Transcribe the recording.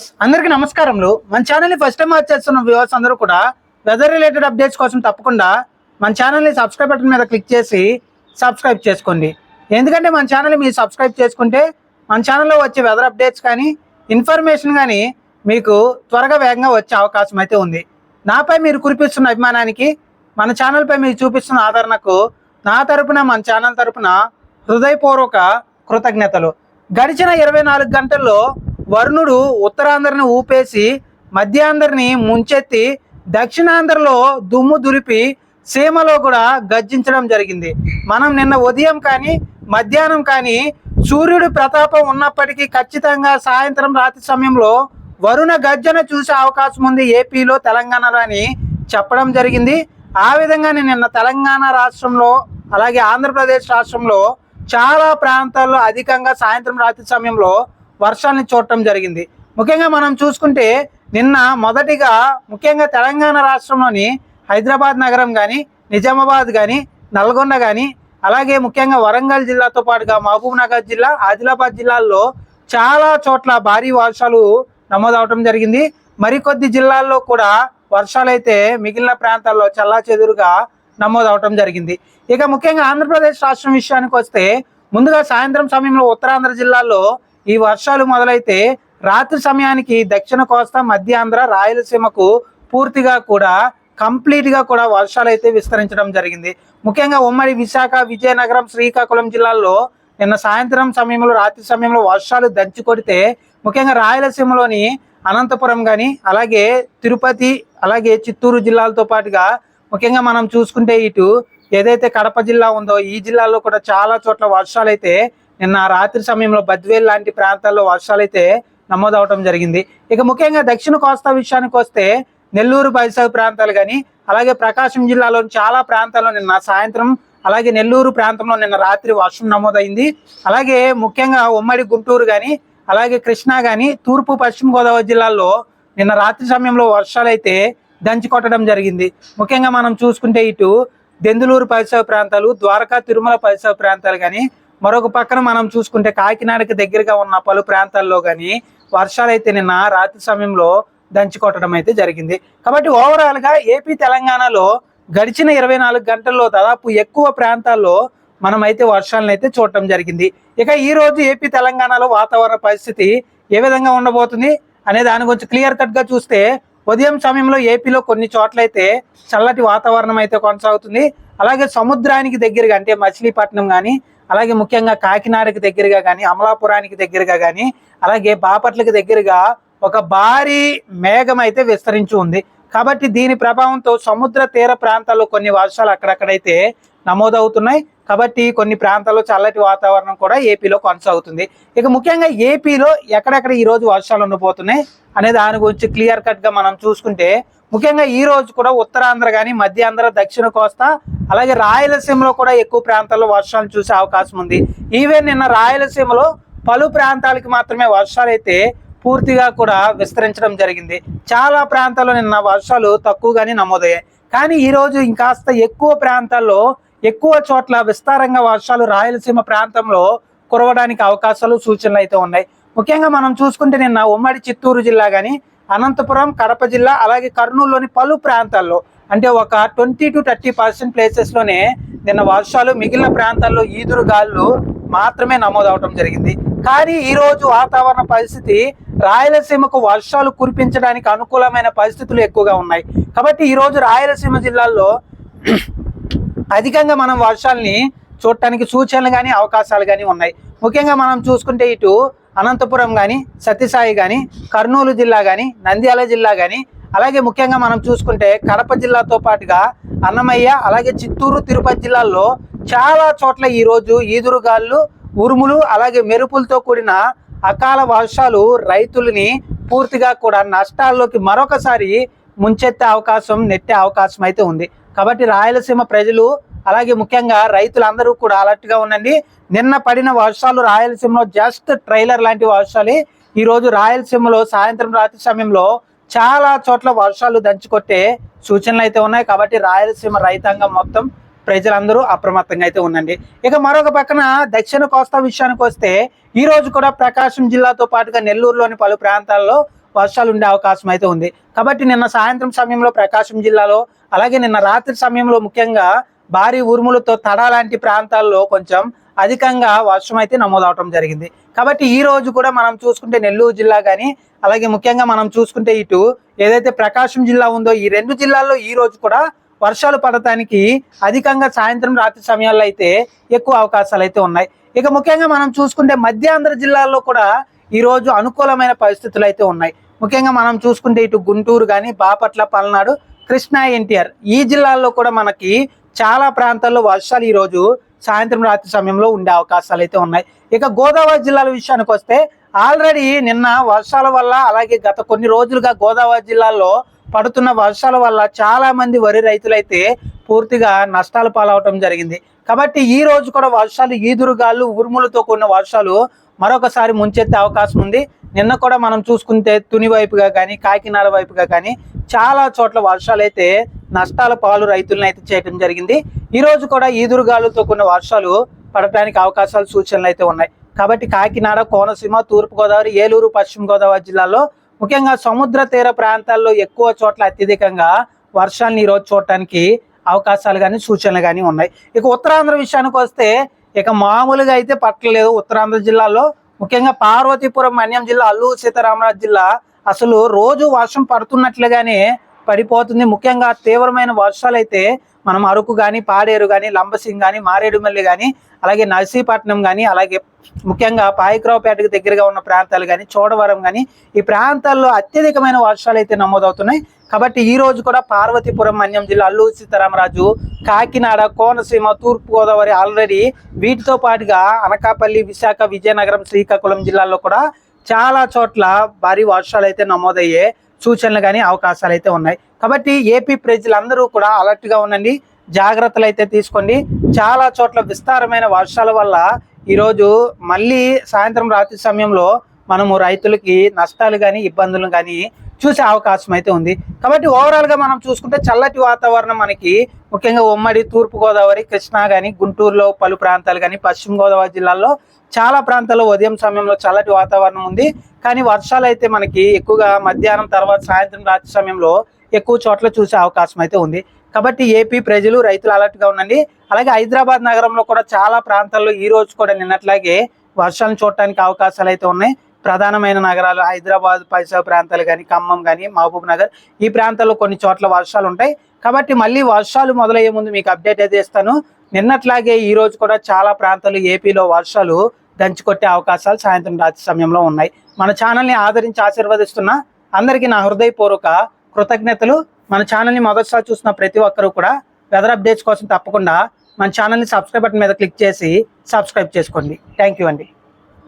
Viewers అందరికీ నమస్కారములు. మన ఛానల్ని ఫస్ట్ టైం వాచ్ చేస్తున్న వ్యూవర్స్ అందరూ కూడా వెదర్ రిలేటెడ్ అప్డేట్స్ కోసం తప్పకుండా మన ఛానల్ని సబ్స్క్రైబ్ బటన్ మీద క్లిక్ చేసి సబ్స్క్రైబ్ చేసుకోండి. ఎందుకంటే మన ఛానల్ని మీరు సబ్స్క్రైబ్ చేసుకుంటే మన ఛానల్లో వచ్చే వెదర్ అప్డేట్స్ కానీ ఇన్ఫర్మేషన్ కానీ మీకు త్వరగా వేగంగా వచ్చే అవకాశం అయితే ఉంది. నాపై మీరు కురిపిస్తున్న అభిమానానికి మన ఛానల్పై మీరు చూపిస్తున్న ఆదరణకు నా తరపున మన ఛానల్ తరపున హృదయపూర్వక కృతజ్ఞతలు. గడిచిన ఇరవై నాలుగు గంటల్లో వరుణుడు ఉత్తరాంధ్రని ఊపేసి మధ్యాంధ్రని ముంచెత్తి దక్షిణాంధ్రలో దుమ్ము దులిపి సీమలో కూడా గర్జించడం జరిగింది. మనం నిన్న ఉదయం కానీ మధ్యాహ్నం కానీ సూర్యుడి ప్రతాపం ఉన్నప్పటికీ ఖచ్చితంగా సాయంత్రం రాత్రి సమయంలో వరుణ గర్జన చూసే అవకాశం ఉంది ఏపీలో తెలంగాణలో అని చెప్పడం జరిగింది. ఆ విధంగానే నిన్న తెలంగాణ రాష్ట్రంలో అలాగే ఆంధ్రప్రదేశ్ రాష్ట్రంలో చాలా ప్రాంతాల్లో అధికంగా సాయంత్రం రాత్రి సమయంలో వర్షాన్ని చూడటం జరిగింది. ముఖ్యంగా మనం చూసుకుంటే నిన్న మొదటిగా ముఖ్యంగా తెలంగాణ రాష్ట్రంలోని హైదరాబాద్ నగరం కానీ నిజామాబాద్ కానీ నల్గొండ కానీ అలాగే ముఖ్యంగా వరంగల్ జిల్లాతో పాటుగా మహబూబ్నగర్ జిల్లా ఆదిలాబాద్ జిల్లాల్లో చాలా చోట్ల భారీ వర్షాలు నమోదవటం జరిగింది. మరికొద్ది జిల్లాల్లో కూడా వర్షాలైతే మిగిలిన ప్రాంతాల్లో చల్లా చెదురుగా నమోదవటం జరిగింది. ఇక ముఖ్యంగా ఆంధ్రప్రదేశ్ రాష్ట్రం విషయానికి వస్తే ముందుగా సాయంత్రం సమయంలో ఉత్తరాంధ్ర జిల్లాల్లో ఈ వర్షాలు మొదలైతే రాత్రి సమయానికి దక్షిణ కోస్తా మధ్యాంధ్ర రాయలసీమకు పూర్తిగా కూడా కంప్లీట్గా కూడా వర్షాలు అయితే విస్తరించడం జరిగింది. ముఖ్యంగా ఉమ్మడి విశాఖ విజయనగరం శ్రీకాకుళం జిల్లాల్లో నిన్న సాయంత్రం సమయంలో రాత్రి సమయంలో వర్షాలు దంచి కొడితే ముఖ్యంగా రాయలసీమలోని అనంతపురం కానీ అలాగే తిరుపతి అలాగే చిత్తూరు జిల్లాలతో పాటుగా ముఖ్యంగా మనం చూసుకుంటే ఇటు ఏదైతే కడప జిల్లా ఉందో ఈ జిల్లాలో కూడా చాలా చోట్ల వర్షాలు అయితే నిన్న రాత్రి సమయంలో బద్వేల్ లాంటి ప్రాంతాల్లో వర్షాలు అయితే నమోదవటం జరిగింది. ఇక ముఖ్యంగా దక్షిణ కోస్తా విషయానికి వస్తే నెల్లూరు పరిసర ప్రాంతాలు కానీ అలాగే ప్రకాశం జిల్లాలోని చాలా ప్రాంతాల్లో నిన్న సాయంత్రం అలాగే నెల్లూరు ప్రాంతంలో నిన్న రాత్రి వర్షం నమోదైంది. అలాగే ముఖ్యంగా ఉమ్మడి గుంటూరు కానీ అలాగే కృష్ణా కానీ తూర్పు పశ్చిమ గోదావరి జిల్లాల్లో నిన్న రాత్రి సమయంలో వర్షాలు అయితే దంచి కొట్టడం జరిగింది. ముఖ్యంగా మనం చూసుకుంటే ఇటు దెందులూరు పరిసర ప్రాంతాలు ద్వారకా తిరుమల పరిసర ప్రాంతాలు కానీ మరొక పక్కన మనం చూసుకుంటే కాకినాడకి దగ్గరగా ఉన్న పలు ప్రాంతాల్లో కానీ వర్షాలు అయితే నిన్న రాత్రి సమయంలో దంచి కొట్టడం అయితే జరిగింది. కాబట్టి ఓవరాల్గా ఏపీ తెలంగాణలో గడిచిన ఇరవై నాలుగు గంటల్లో దాదాపు ఎక్కువ ప్రాంతాల్లో మనం అయితే వర్షాలను అయితే చూడటం జరిగింది. ఇక ఈ రోజు ఏపీ తెలంగాణలో వాతావరణ పరిస్థితి ఏ విధంగా ఉండబోతుంది అనే దాని గురించి క్లియర్ కట్గా చూస్తే ఉదయం సమయంలో ఏపీలో కొన్ని చోట్లయితే చల్లటి వాతావరణం అయితే కొనసాగుతుంది. అలాగే సముద్రానికి దగ్గరగా అంటే మచిలీపట్నం కానీ అలాగే ముఖ్యంగా కాకినాడకి దగ్గరగా కానీ అమలాపురానికి దగ్గరగా కానీ అలాగే బాపట్లకి దగ్గరగా ఒక భారీ మేఘం అయితే విస్తరించి ఉంది. కాబట్టి దీని ప్రభావంతో సముద్ర తీర ప్రాంతాల్లో కొన్ని వర్షాలు అక్కడక్కడైతే నమోదవుతున్నాయి. కాబట్టి కొన్ని ప్రాంతాల్లో చల్లటి వాతావరణం కూడా ఏపీలో కొనసాగుతుంది. ఇక ముఖ్యంగా ఏపీలో ఎక్కడెక్కడ ఈ రోజు వర్షాలు ఉండబోతున్నాయి అనే దాని గురించి క్లియర్ కట్గా మనం చూసుకుంటే ముఖ్యంగా ఈ రోజు కూడా ఉత్తరాంధ్ర కానీ మధ్యాంధ్ర దక్షిణ కోస్తా అలాగే రాయలసీమలో కూడా ఎక్కువ ప్రాంతాల్లో వర్షాలు చూసే అవకాశం ఉంది. ఈవెన్ నిన్న రాయలసీమలో పలు ప్రాంతాలకి మాత్రమే వర్షాలు అయితే పూర్తిగా కూడా విస్తరించడం జరిగింది. చాలా ప్రాంతాల్లో నిన్న వర్షాలు తక్కువగానే నమోదయ్యాయి. కానీ ఈరోజు ఇంకాస్త ఎక్కువ ప్రాంతాల్లో ఎక్కువ చోట్ల విస్తారంగా వర్షాలు రాయలసీమ ప్రాంతంలో కురవడానికి అవకాశాలు సూచనలు అయితే ఉన్నాయి. ముఖ్యంగా మనం చూసుకుంటే నిన్న ఉమ్మడి చిత్తూరు జిల్లా కానీ అనంతపురం కడప జిల్లా అలాగే కర్నూలులోని పలు ప్రాంతాల్లో అంటే ఒక ట్వంటీ టు థర్టీ పర్సెంట్ ప్లేసెస్లోనే నిన్న వర్షాలు మిగిలిన ప్రాంతాల్లో ఈదురు గాలులు మాత్రమే నమోదవటం జరిగింది. కానీ ఈ రోజు వాతావరణ పరిస్థితి రాయలసీమకు వర్షాలు కురిపించడానికి అనుకూలమైన పరిస్థితులు ఎక్కువగా ఉన్నాయి. కాబట్టి ఈ రోజు రాయలసీమ జిల్లాల్లో అధికంగా మనం వర్షాలని చూడటానికి సూచనలు కానీ అవకాశాలు కానీ ఉన్నాయి. ముఖ్యంగా మనం చూసుకుంటే ఇటు అనంతపురం కానీ సత్యసాయి కానీ కర్నూలు జిల్లా కానీ నంద్యాల జిల్లా కానీ అలాగే ముఖ్యంగా మనం చూసుకుంటే కడప జిల్లాతో పాటుగా అన్నమయ్య అలాగే చిత్తూరు తిరుపతి జిల్లాల్లో చాలా చోట్ల ఈరోజు ఈదురుగాళ్ళు ఉరుములు అలాగే మెరుపులతో కూడిన అకాల వర్షాలు రైతులని పూర్తిగా కూడా నష్టాల్లోకి మరొకసారి ముంచెత్తే అవకాశం నెట్టే అవకాశం అయితే ఉంది. కాబట్టి రాయలసీమ ప్రజలు అలాగే ముఖ్యంగా రైతులందరూ కూడా అలర్ట్గా ఉండండి. నిన్న పడిన వర్షాలు రాయలసీమలో జస్ట్ ట్రైలర్ లాంటి వర్షాలే. ఈరోజు రాయలసీమలో సాయంత్రం రాత్రి సమయంలో చాలా చోట్ల వర్షాలు దంచుకొట్టే సూచనలు అయితే ఉన్నాయి. కాబట్టి రాయలసీమ రైతాంగం మొత్తం ప్రజలందరూ అప్రమత్తంగా అయితే ఉండండి. ఇక మరొక పక్కన దక్షిణ కోస్తా విషయానికి వస్తే ఈ రోజు కూడా ప్రకాశం జిల్లాతో పాటుగా నెల్లూరులోని పలు ప్రాంతాల్లో వర్షాలు ఉండే అవకాశం అయితే ఉంది. కాబట్టి నిన్న సాయంత్రం సమయంలో ప్రకాశం జిల్లాలో అలాగే నిన్న రాత్రి సమయంలో ముఖ్యంగా భారీ ఉరుములతో తడ లాంటి ప్రాంతాల్లో కొంచెం అధికంగా వర్షం అయితే నమోదవటం జరిగింది. కాబట్టి ఈ రోజు కూడా మనం చూసుకుంటే నెల్లూరు జిల్లా కానీ అలాగే ముఖ్యంగా మనం చూసుకుంటే ఇటు ఏదైతే ప్రకాశం జిల్లా ఉందో ఈ రెండు జిల్లాల్లో ఈ రోజు కూడా వర్షాలు పడటానికి అధికంగా సాయంత్రం రాత్రి సమయాల్లో అయితే ఎక్కువ అవకాశాలు అయితే ఉన్నాయి. ఇక ముఖ్యంగా మనం చూసుకుంటే మధ్యాంధ్ర జిల్లాల్లో కూడా ఈరోజు అనుకూలమైన పరిస్థితులు అయితే ఉన్నాయి. ముఖ్యంగా మనం చూసుకుంటే ఇటు గుంటూరు కానీ బాపట్ల పల్నాడు కృష్ణా ఎన్టీఆర్ ఈ జిల్లాల్లో కూడా మనకి చాలా ప్రాంతాల్లో వర్షాలు ఈరోజు సాయంత్రం రాత్రి సమయంలో ఉండే అవకాశాలు అయితే ఉన్నాయి. ఇక గోదావరి జిల్లాల విషయానికి వస్తే ఆల్రెడీ నిన్న వర్షాల వల్ల అలాగే గత కొన్ని రోజులుగా గోదావరి జిల్లాలో పడుతున్న వర్షాల వల్ల చాలా మంది వరి రైతులైతే పూర్తిగా నష్టాలు పాలవటం జరిగింది. కాబట్టి ఈ రోజు కూడా వర్షాలు ఈదురుగాలు ఉరుములతో కూడిన వర్షాలు మరొకసారి ముంచెత్తే అవకాశం ఉంది. నిన్న కూడా మనం చూసుకుంటే తుని వైపుగా కానీ కాకినాడ వైపుగా కానీ చాలా చోట్ల వర్షాలు అయితే నష్టాల పాలు రైతులను అయితే చేయడం జరిగింది. ఈ రోజు కూడా ఈదురుగాలుతో కొన్ని వర్షాలు పడటానికి అవకాశాలు సూచనలు అయితే ఉన్నాయి. కాబట్టి కాకినాడ కోనసీమ తూర్పుగోదావరి ఏలూరు పశ్చిమ గోదావరి జిల్లాలో ముఖ్యంగా సముద్ర తీర ప్రాంతాల్లో ఎక్కువ చోట్ల అత్యధికంగా వర్షాలను ఈరోజు చూడటానికి అవకాశాలు కానీ సూచనలు కానీ ఉన్నాయి. ఇక ఉత్తరాంధ్ర విషయానికి వస్తే ఇక మామూలుగా అయితే పట్టలేదు. ఉత్తరాంధ్ర జిల్లాలో ముఖ్యంగా పార్వతీపురం మన్యం జిల్లా అల్లూరు సీతారామరాజు జిల్లా అసలు రోజు వర్షం పడుతున్నట్లుగానే పడిపోతుంది. ముఖ్యంగా తీవ్రమైన వర్షాలు అయితే మనం అరకు కానీ పాడేరు కానీ లంబసింగ్ కానీ మారేడుమల్లి కానీ అలాగే నర్సీపట్నం కానీ అలాగే ముఖ్యంగా పాయిక్రావుపేటకు దగ్గరగా ఉన్న ప్రాంతాలు కానీ చోడవరం కానీ ఈ ప్రాంతాల్లో అత్యధికమైన వర్షాలు అయితే నమోదవుతున్నాయి. కాబట్టి ఈ రోజు కూడా పార్వతీపురం మన్యం జిల్లా అల్లూరు సీతారామరాజు కాకినాడ కోనసీమ తూర్పుగోదావరి ఆల్రెడీ వీటితో పాటుగా అనకాపల్లి విశాఖ విజయనగరం శ్రీకాకుళం జిల్లాల్లో కూడా చాలా చోట్ల భారీ వర్షాలు అయితే నమోదయ్యాయి సూచనలు కానీ అవకాశాలు అయితే ఉన్నాయి. కాబట్టి ఏపీ ప్రజలందరూ కూడా అలర్ట్గా ఉండండి. జాగ్రత్తలు అయితే తీసుకోండి. చాలా చోట్ల విస్తారమైన వర్షాల వల్ల ఈరోజు మళ్ళీ సాయంత్రం రాత్రి సమయంలో మనము రైతులకి నష్టాలు కానీ ఇబ్బందులు కానీ చూసే అవకాశం అయితే ఉంది. కాబట్టి ఓవరాల్గా మనం చూసుకుంటే చల్లటి వాతావరణం మనకి ముఖ్యంగా ఉమ్మడి తూర్పుగోదావరి కృష్ణా కానీ గుంటూరులో పలు ప్రాంతాలు కానీ పశ్చిమ గోదావరి జిల్లాల్లో చాలా ప్రాంతాల్లో ఉదయం సమయంలో చల్లటి వాతావరణం ఉంది. కానీ వర్షాలు అయితే మనకి ఎక్కువగా మధ్యాహ్నం తర్వాత సాయంత్రం రాత్రి సమయంలో ఎక్కువ చోట్ల చూసే అవకాశం అయితే ఉంది. కాబట్టి ఏపీ ప్రజలు రైతులు అలర్ట్గా ఉండండి. అలాగే హైదరాబాద్ నగరంలో కూడా చాలా ప్రాంతాల్లో ఈ రోజు కూడా నిన్నట్లాగే వర్షాలను చూడటానికి అవకాశాలు అయితే ఉన్నాయి. ప్రధానమైన నగరాలు హైదరాబాద్ పరిసర ప్రాంతాలు కానీ ఖమ్మం కానీ మహబూబ్ నగర్ ఈ ప్రాంతాల్లో కొన్ని చోట్ల వర్షాలు ఉంటాయి. కాబట్టి మళ్ళీ వర్షాలు మొదలయ్యే ముందు మీకు అప్డేట్ అయితే ఇస్తాను. నిన్నట్లాగే ఈ రోజు కూడా చాలా ప్రాంతాలు ఏపీలో వర్షాలు దంచుకొట్టే అవకాశాలు సాయంత్రం రాత్రి సమయంలో ఉన్నాయి. మన ఛానల్ని ఆదరించి ఆశీర్వదిస్తున్న అందరికీ నా హృదయపూర్వక కృతజ్ఞతలు. మన ఛానల్ని మొదటిసారి చూసిన ప్రతి ఒక్కరూ కూడా వెదర్ అప్డేట్స్ కోసం తప్పకుండా మన ఛానల్ని సబ్స్క్రైబ్ బటన్ మీద క్లిక్ చేసి సబ్స్క్రైబ్ చేసుకోండి. థ్యాంక్ యూ అండి.